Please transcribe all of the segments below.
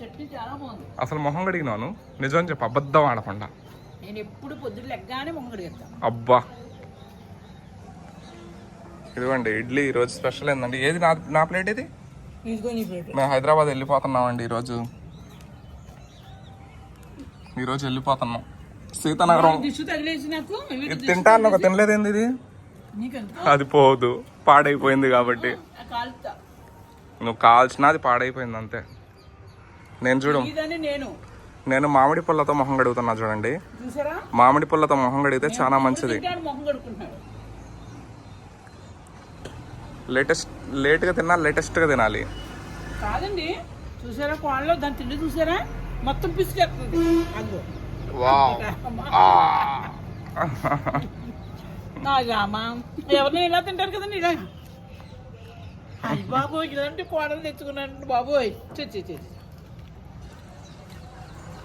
చట్నీ చాలా బాగుంది. అసలు మొహం కడిగినాను. నిజం చెప్పు అబద్ధం ఆడకుండా. నేను ఎప్పుడు పొద్దున్న లెగ్గానే మొంగడి ఎత్తాను అబ్బా. ఇదిగోండి ఇడ్లీ ఈరోజు స్పెషల్ ఏందండి? ఏది నా నా ప్లేట్ ఇది? మేము హైదరాబాద్ వెళ్ళిపోతున్నామండి ఈరోజు. ఈరోజు వెళ్ళిపోతున్నాం. సీతానగరం. ఇది తింటాను ఒక తినలేదేంది ఇది? అది పోదు పాడైపోయింది కాబట్టి. నువ్వు కాల్చిన అది పాడైపోయింది అంతే. నేను చూడు. నేను. నేను మామిడి పుల్లతో మొహం కడుగుతున్నా చూడండి. చూసారా? మామిడి పుల్లతో మొహం కడిగితే చాలా మంచిది. లేటెస్ట్ లేట్గా తిన్నా లేటెస్ట్గా తినాలి. కాదండి. చూసారా కోళ్ళలో? దాని తిండి చూసారా? మొత్తం పిసికేస్తుంది. నాగామా ఎవరిని ఇలా తింటారు కదండి ఇలా? బాబోయ్ ఇలాంటి కోడలు తెచ్చుకున్నాను బాబోయ్. చచ్చి చచ్చి నాన్న యాక్టింగ్ నిన్నే మరి యాక్టింగ్ అని అలాగే ఉండదు యాక్టింగ్లో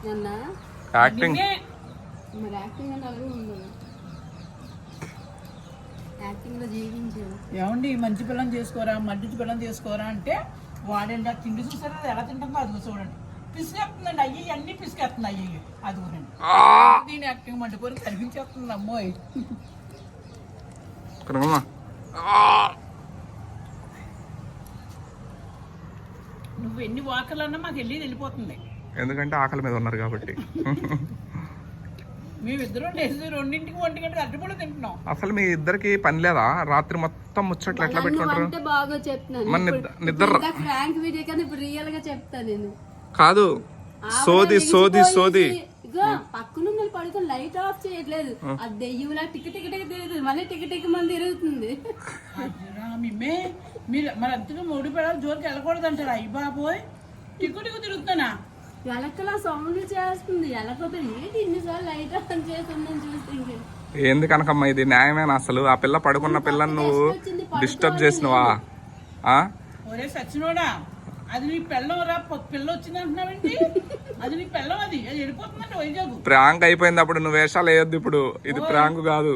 జీవించాను. ఏమండి మంచి పిల్లని చేసుకోరా మంచి పిల్లని చేసుకోరా అంటే వాడండి ఆ తిండి చూసారా అది ఎలా తింటుందో అది చూడండి పిసికేస్తుందండి అయ్యి అన్ని పిసికేస్తుంది అయ్యి. అది చూడండి. దీని యాక్టింగ్ మండుకొని కనిపించేస్తుంది అమ్మోయ్. కనకమ్మా నువ్వు ఎన్ని వాకలన్నా మాకు వెళ్ళి వెళ్ళిపోతుంది. ఎందుకంటే ఆకలి మీద ఉన్నారు కాబట్టి. అసలు మీ ఇద్దరికి పని లేదా? రాత్రి మొత్తం ముచ్చట్లు ఎట్లా పెట్టుకుంటారు? అంటే బాగా చెప్తున్నాను. మన నిద్ర నిద్ర ఫ్రాంక్ వీడియో కానీ ఇప్పుడు రియల్గా చెప్తా నేను. కాదు. సోది సోది సోది. ఇగో పక్కన ఉంది పడుకొని లైట్ ఆఫ్ చేయట్లేదు. అది దెయ్యంలా టిక్ టిక్ టిక్ తిరుగుతుంది. మళ్ళీ టిక్ టిక్ మంది తిరుగుతుంది. మీరు మరి అంతగా మూడు పిల్లలు జోలికి వెళ్ళకూడదు అంటారు అయ్యి బాబోయ్. టిక్కు టిక్కు తిరుగుతానా ఎలకలా సౌండ్ చేస్తుంది. ఎలకపోతే ఏంటి ఇన్నిసార్లు లైట్ ఆన్ చేస్తుందని చూస్తే ఇంక. ఏంది కనకమ్మ ఇది న్యాయమేనా అసలు? ఆ పిల్ల పడుకున్న పిల్లని నువ్వు డిస్టర్బ్ చేసినవా? ఆ? ఒరే సచ్చినోడా అది నీ పిల్ల వచ్చింది అంటున్నావేంటి? అది నీ పెళ్ళం అది అది వెళ్ళిపోతుందంటే వైజాగ్. ప్రాంక్ అయిపోయింది అప్పుడు నువ్వు వేషాలు వేయొద్దు ఇప్పుడు. ఇది ప్రాంక్ కాదు.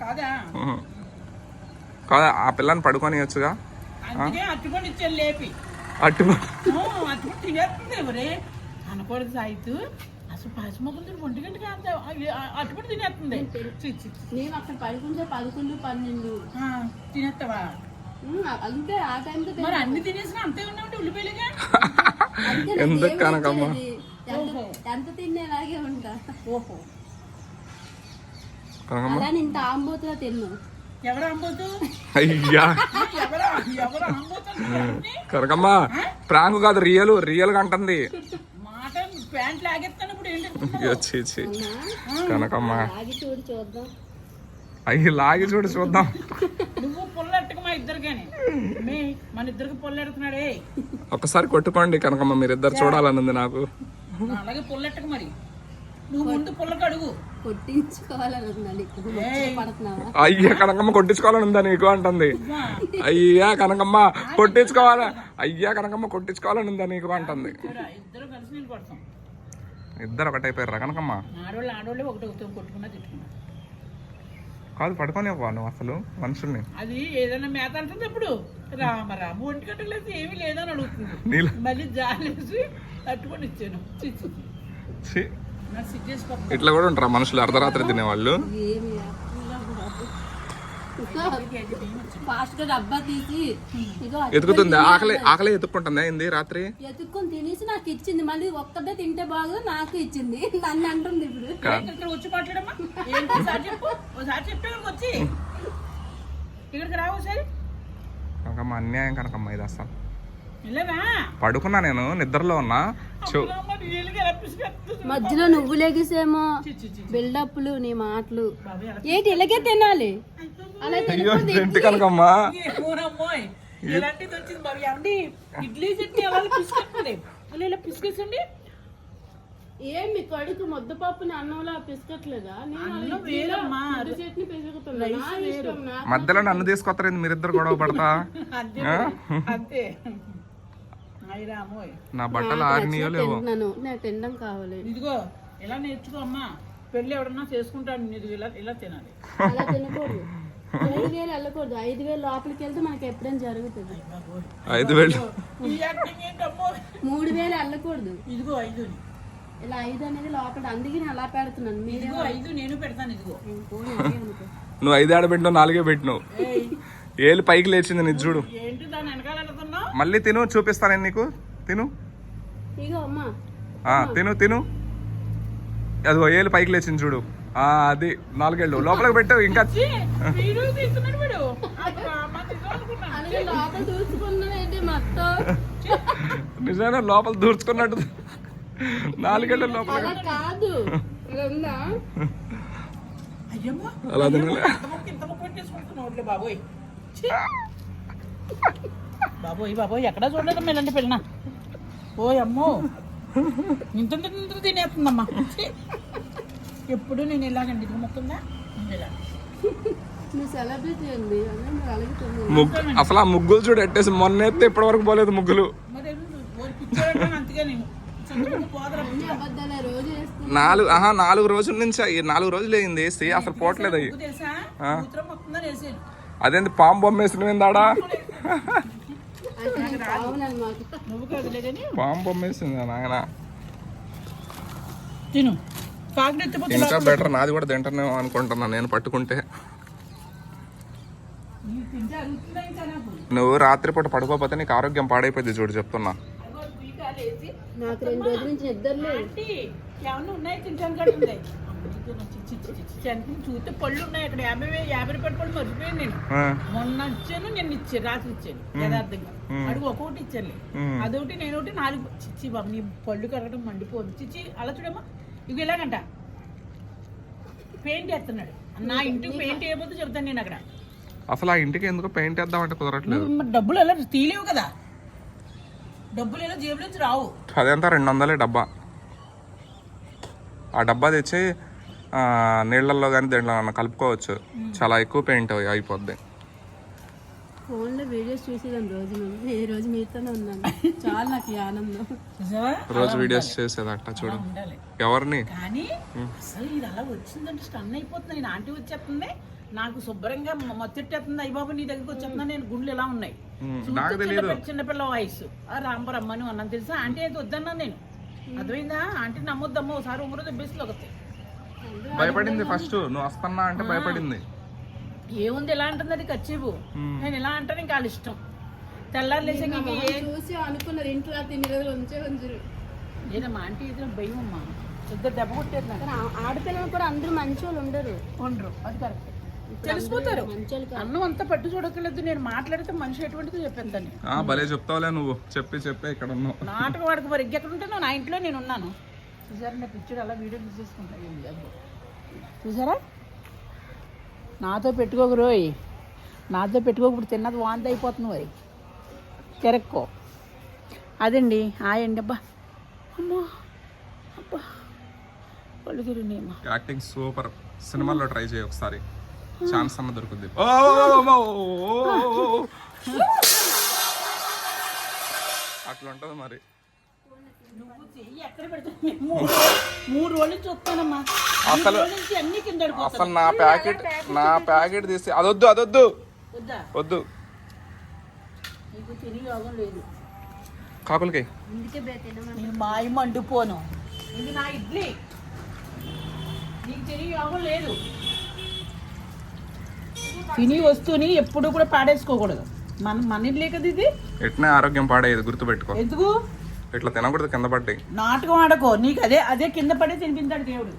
కాదా. కాదు? ఆ పిల్లని పడుకోనియొచ్చుగా? అందుకే అట్టుకొని ఇచ్చాను లేపి. అటు ఓ, అట్టుకొని తినేస్తుంది ఎవరే అనకూడదు సాయితు. అసలు పసిమొక్కలు ఒంటి గంటకి అంత. అట్టుకొని తినేస్తుంది. చి, చి, చి. మేము అక్కడ పడుకుంటే పదకొండు పన్నెండు. ఆ, తినేస్తావా అంతే ఆ టైంతో మరి అన్ని తినేసిన అంతే ఉన్నామంటే ఉల్లిపాయలుగా ఎందుకు కనకమ్మ? ఎంత తిన్నా అలాగే ఉంటా. ఓహో. అలా నేను తాంబోతులా తిన్ను. కనకమ్మ ప్రాంక్ కాదు రియల్. రియల్గా అంటుంది. ప్యాంట్ లాగేస్తాను ఇప్పుడు ఏంటి వచ్చి ఇచ్చి కనకమ్మ. ఆగి చూడు చూద్దాం. అయ్యి లాగి చూడు చూద్దాం. నువ్వు పుల్లెట్టుకు మా ఇద్దరికని. మీ మన ఇద్దరికి పుల్లెడుతున్నాడే ఒకసారి కొట్టుకోండి కనకమ్మ మీరిద్దరు చూడాలనుంది నాకు. అలాగే పుల్లెట్టుకు మరి. నువ్వు ముందు పుల్లకి అడుగు. కొట్టించుకోవాలని ఉందండి పడుతున్నావా అయ్యా కనకమ్మ కొట్టించుకోవాలని ఉందా నీకు అంటుంది. అయ్యా కనకమ్మ కొట్టించుకోవాలా? అయ్యా కనకమ్మ కొట్టించుకోవాలని ఉందా నీకు అంటుంది. ఇద్దరు కలిసి ఇద్దరు ఒకటైపోయారా కనకమ్మ. ఆడవాళ్ళు ఆడవాళ్ళు ఒకటి కొట్టుకున్నా తిట్టుకున్నా. కాదు పడుకొని నువ్వు అసలు మనుషుల్ని. అది ఏదైనా మేత అంటుంది ఇప్పుడు రామ రామ ఒంటి గంటలేదు ఏమీ లేదని అడుగుతుంది. మళ్ళీ జాలేసి తట్టుకొని ఇచ్చాను. ఇట్లా కూడా ఉంటారా మనుషులు అర్ధరాత్రి తినేవాళ్ళు ఏమి ఫాస్ట్గా డబ్బా తీసి ఇగో అటు ఎతుకుతుంది? ఆకలి ఆకలి ఎత్తుక్కుంటుందా ఏంది రాత్రి? ఎత్తుక్కొని తినేసి నాకు ఇచ్చింది. మళ్ళీ ఒక్కదే తింటే బాగు నాకు ఇచ్చింది. నన్ను అంటుంది ఇప్పుడు. వచ్చి మాట్లాడమ్మా? ఇక్కడికి వచ్చి. ఇక్కడికి రావు ఒకసారి. కనకమ్మ అన్యాయం కనకమ్మ ఇది అసలు పడుకున్నా నేను నిద్రలో ఉన్నా? మధ్యలో నువ్వు లెగిసేమో. బిల్డప్లు నీ మాటలు. ఏంటి ఇలాగే తినాలి? అయ్యో కనకమ్మ ఇలాంటిది వచ్చింది ఏమండి ఇడ్లీ చట్నీ అలా పిసికేస్తుంది అలా ఇలా పిసికేసండి. ఏం మీ కడుకు ముద్దపప్పుని అన్నంలో పిసకట్లేదా? నేను వేరమ్మా. చట్నీ పిసుకుతున్నా. మధ్యలో నన్ను తీసుకొస్తారు మీరిద్దరు గొడవ పడతా? అంతే నా బట్టలు ఆరినాయో లేవో? తినడం కావాలి. ఇదిగో ఇలా నేర్చుకో అమ్మా. పెళ్ళి ఎవడన్నా చేసుకుంటాడు. ఇది ఇలా ఇలా తినాలి. అలా తినకూడదు. ఐదు వేలు వెళ్ళకూడదు. ఐదు వేలు లోపలికి వెళ్తే మనకి ఎప్పుడైనా జరుగుతుంది. ఐదు వేలు. ఈ యాక్టింగ్ ఏంటమ్మో మూడు వేలు వెళ్ళకూడదు. ఇదిగో ఐదు ఇలా ఐదు అనేది లోపల. అందుకే నేను అలా పెడుతున్నాను. మీరే ఇదిగో ఐదు నేను పెడతాను ఇదిగో. నువ్వు ఐదు ఆడ పెట్టినావు నాలుగే పెట్టినావు. ఏయ్, ఏళ్ళు పైకి లేచింది నీ చూడు. మళ్ళీ తిను చూపిస్తాను నేను నీకు. తిను. ఇగో అమ్మా. ఆ, తిను తిను. అదిగో ఏళ్ళు పైకి లేచింది చూడు. అది నాలుగేళ్ళు. లోపలికి పెట్టు ఇంకా నిజంగా లోపల దూర్చుకున్నట్టు. నాలుగేళ్ళు లోపల అలా కాదు. అలా బాబోయ్. బాబోయ్ బాబోయ్ ఎక్కడా చూడలేదు ఇలాంటి పిల్లన. ఓ అమ్మో ఇంత తినేస్తుందమ్మా. ఎప్పుడు నేను ఇలాగండి ఇది ముక్కుందా? ఇలా. అసలు ఆ ముగ్గులు చూడు ఎట్టేసి మొన్న ఎత్తే ఇప్పటి వరకు పోలేదు ముగ్గులు నాలుగు ఆహా నాలుగు రోజుల నుంచి ఈ నాలుగు రోజులు అయింది వేసి అసలు పోవట్లేదు అయ్యి. వేసేది అదేంది పాము బొమ్మ వేసిన కానీ పాము బొమ్మ వేసింది నాయన? తిను. ఇంకా బెటర్ నాది కూడా తింటానేమో అనుకుంటున్నా. నేను పట్టుకుంటే. నువ్వు రాత్రిపూట పడుకోపోతే నీకు ఆరోగ్యం పాడైపోద్ది చూడు చెప్తున్నా. నాకు రెండు రోజుల నుంచి నిద్ర చూస్తే పళ్ళు ఉన్నాయి. అక్కడ యాభై యాభై రూపాయల పళ్ళు మర్చిపోయాను నేను. మొన్న ఇచ్చాను నేను ఇచ్చాను రాత్రి ఇచ్చాను యథార్థంగా. అడుగు ఒక్కొక్కటి ఇచ్చాను. అదొకటి నేను ఒకటి నాలుగు. చిచ్చి బాబు నీ పళ్ళు కరగడం మండిపోదు. చిచ్చి అలా చూడమ్మా. ఇవి ఇలాగంట. పెయింట్ వేస్తున్నాడు నా ఇంటికి పెయింట్ వేయబోతే చెప్తాను నేను అక్కడ. అసలు ఆ ఇంటికి ఎందుకు పెయింట్ వేద్దామంటే కుదరట్లేదు. నువ్వు మరి డబ్బులు ఎలా తీలేవు కదా? డబ్బులు ఎలా జేబులో నుంచి రావు. అదంతా రెండు వందలే డబ్బా. ఆ డబ్బా తెచ్చి ఆ, నీళ్ళల్లో కానీ దేంట్లో కలుపుకోవచ్చు. చాలా ఎక్కువ పెయింట్ అయిపోద్ది. ఫోన్లో వీడియోస్ చూసేదాన్ని రోజు నేను. ఈ రోజు మీతోనే ఉన్నాను. చాలా నాకు ఈ ఆనందం. రోజు వీడియోస్ చేసేదట చూడు. ఉండాలి. ఎవరిని? కానీ అసలు ఇది అలా వచ్చిందంటే స్టన్ అయిపోతుంది. నేను ఆంటీ వచ్చేస్తుంది నాకు శుభ్రంగా మొత్తెట్టేస్తుంది. అయ్య బాబు నీ దగ్గరికి వచ్చేస్తున్నా నేను గుండెలు ఎలా ఉన్నాయి? చూస్తే నాకు తెలియదు చిన్నపిల్ల- వయసు ఆ రాంబరమ్మని అన్నాను తెలుసా? ఆంటీ అయితే వద్దన్నా నేను. అర్థమైందా? ఆంటీ నమ్మొద్దమ్మా ఒకసారి ఉమ్మరు దెబ్బేసి ఒకటి భయపడింది ఫస్ట్ నువ్వు వస్తున్నా అంటే భయపడింది. ఏముంది ఎలా అంటుంది అది ఖర్చీపు నేను ఇలా అంటాను ఇంకా వాళ్ళ ఇష్టం. తెల్లారు లేచి నా మొహం చూసి అనుకున్నారు ఇంట్లో తిని రోజులు ఉంచే ఉంచరు. నేనమ్మా ఆంటీ ఇది భయం అమ్మా ఇద్దరు దెబ్బ కొట్టేది నాకు. కానీ ఆ- ఆడపిల్లలు కూడా అందరూ మంచి వాళ్ళు ఉండరు. ఉండరు. అది కరెక్ట్ తెలిసిపోతారు. మంచి వాళ్ళు అన్నం అంతా పట్టు చూడక్కర్లేదు. నేను మాట్లాడితే మనిషి ఎటువంటిదో చెప్పేద్దాన్ని ఆ, భలే చెప్తావులే నువ్వు. చెప్పి చెప్పి ఇక్కడ ఉన్నావు నాటకం వాడికి మరి. ఎక్కడ ఉంటే నా ఇంట్లో నేను ఉన్నాను. చూసారా? నా పిక్చర్ అలా వీడియో తీసేసుకుంటా. ఏంది అదిగో. చూసారా? నాతో పెట్టుకోకు రోయ్. నాతో పెట్టుకోకప్పుడు తిన్నది వాంతి అయిపోతుంది మరి. తిరక్కో. అదండి ఆయండి అబ్బా. అమ్మా అబ్బా. పళ్ళు తిరిగినాయమ్మా యాక్టింగ్ సూపర్ సినిమాల్లో ట్రై చేయి ఒకసారి. ఛాన్స్ అన్న దొరుకుద్ది. అట్లా ఉంటుంది మరి నువ్వు చెయ్యి ఎక్కడ పెడతావు మూడు మూడు రోజుల నుంచి వస్తానమ్మా మూడు అసలు- రోజుల నుంచి అన్ని కింద పడిపోతాయి. అసలు నా ప్యాకెట్ నా ప్యాకెట్ తీసి అదొద్దు అదొద్దు. వద్దా? కాకులకి. మాయ మండిపోను. ఇది నా ఇడ్లీ. నీకు తిని యోగం లేదు. తిని వస్తువుని ఎప్పుడు కూడా పాడేసుకోకూడదు. మన మన ఇడ్లీ కదా ఇది? ఎట్నే ఆరోగ్యం పాడేది గుర్తుపెట్టుకో. ఎందుకు? ఇట్లా తినకూడదు కింద పడ్డాయి. నాటకం ఆడకో నీకు అదే అదే కింద పడి తినిపించాడు దేవుడు.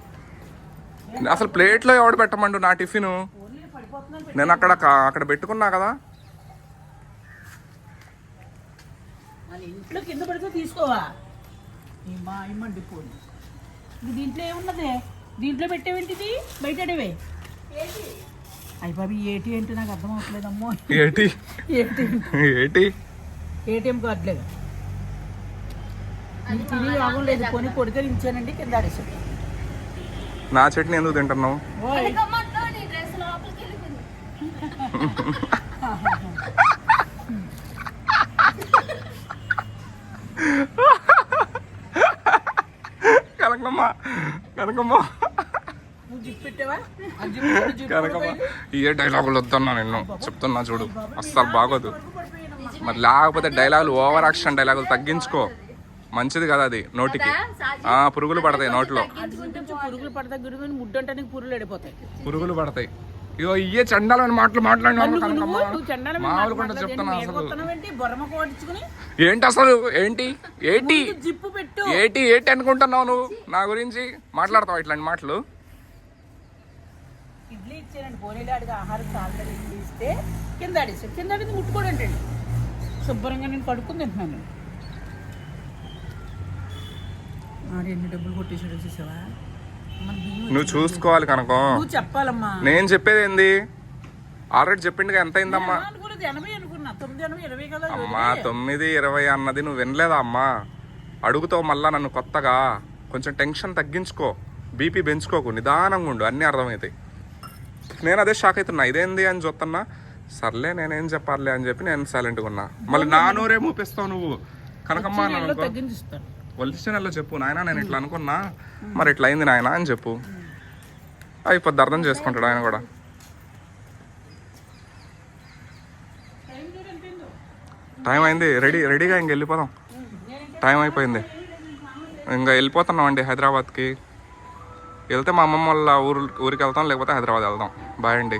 అసలు ప్లేట్లో ఎవడు పెట్టమండు నా టిఫిన్? ఓన్లీ పడిపోతున్నాను నేను అక్కడ అక్కడ పెట్టుకున్నా కదా. ఇంట్లో కింద పడితే తీసుకోవా? దీంట్లో ఏమున్నదే? దీంట్లో పెట్టేవేంటిది? బయట అడవే అయ్యి బాబు ఏటి ఏంటి నాకు అర్థం అవట్లేదమ్మో ఏటి? ఏటి? ఏటి? ఏటీఎం కార్డులేదు నీకు తిని యోగం లేదు కొని కొడితే ఇచ్చానండి కింద ఆడేసాడు నా చట్నీ ఎందుకు తింటున్నావు? కనకమ్మ కనకమ్మ. కనకమ్మ ఏ డైలాగులు వద్దన్నా నిన్ను. చెప్తున్నా చూడు. అస్సలు బాగోదు. మరి లేకపోతే డైలాగులు ఓవర్ యాక్షన్ డైలాగులు తగ్గించుకో. మంచిది కదా అది నోటికి. ఆ పురుగులు పడతాయి నోట్లో. పురుగులు పడతా గురువు ముడ్డు అంటే పురుగులు ఎడిపోతాయి. పురుగులు పడతాయి. ఇగో ఇయ్యే చండాలని మాటలు కూడా చెప్తున్నా అసలు. ఏంటి? అసలు? ఏంటి? ఏంటి? ఏంటి? ఏంటి అనుకుంటున్నావు నువ్వు? నా గురించి మాట్లాడతావు ఇట్లాంటి మాటలు? ఇడ్లీ ఇచ్చానండి పోలేలాడిగా ఆహారం ఇడ్లీ ఇస్తే కింద ఆడేసాడు కింద ఆడింది ముట్టుకోడండి శుభ్రంగా నేను కడుక్కుని తింటున్నాను నేను. ఆడు ఎన్ని డబ్బులు కొట్టేసాడో చూసావా మన బియ్యం నువ్వు చూసుకోవాలి కనుకో. చెప్పాలమ్మా. నేను చెప్పేది ఏంది? ఆల్రెడీ చెప్పిండుగా ఎంత అయిందమ్మా అమ్మా తొమ్మిది ఇరవై అన్నది నువ్వు వినలేదా అమ్మా? అడుగుతావు మళ్ళా నన్ను కొత్తగా. కొంచెం టెన్షన్ తగ్గించుకో. బీపీ పెంచుకోకు. నిదానంగా ఉండు. అన్నీ అర్థమవుతాయి నేను అదే షాక్ అవుతున్నా. ఇదేంది అని చూస్తున్నా. సర్లే నేనేం చెప్పాలి అని చెప్పి నేను సైలెంట్గా ఉన్నా. మళ్ళీ నా నోరే మూపిస్తావు నువ్వు. కనకమ్మ అని నెలలో చెప్పు. నాయన నేను ఇట్లా అనుకున్నా. మరి ఇట్లా అయింది నాయన అని చెప్పు. అయిపోద్ది అర్థం చేసుకుంటాడు ఆయన కూడా. టైం అయింది. రెడీ రెడీగా ఇంక వెళ్ళిపోదాం. టైం అయిపోయింది. ఇంకా వెళ్ళిపోతున్నాం అండి హైదరాబాద్కి. వెళ్తే మా అమ్మమ్మ వాళ్ళ ఊరు ఊరికి వెళ్తాం లేకపోతే హైదరాబాద్ వెళ్దాం. బాయ్ అండి.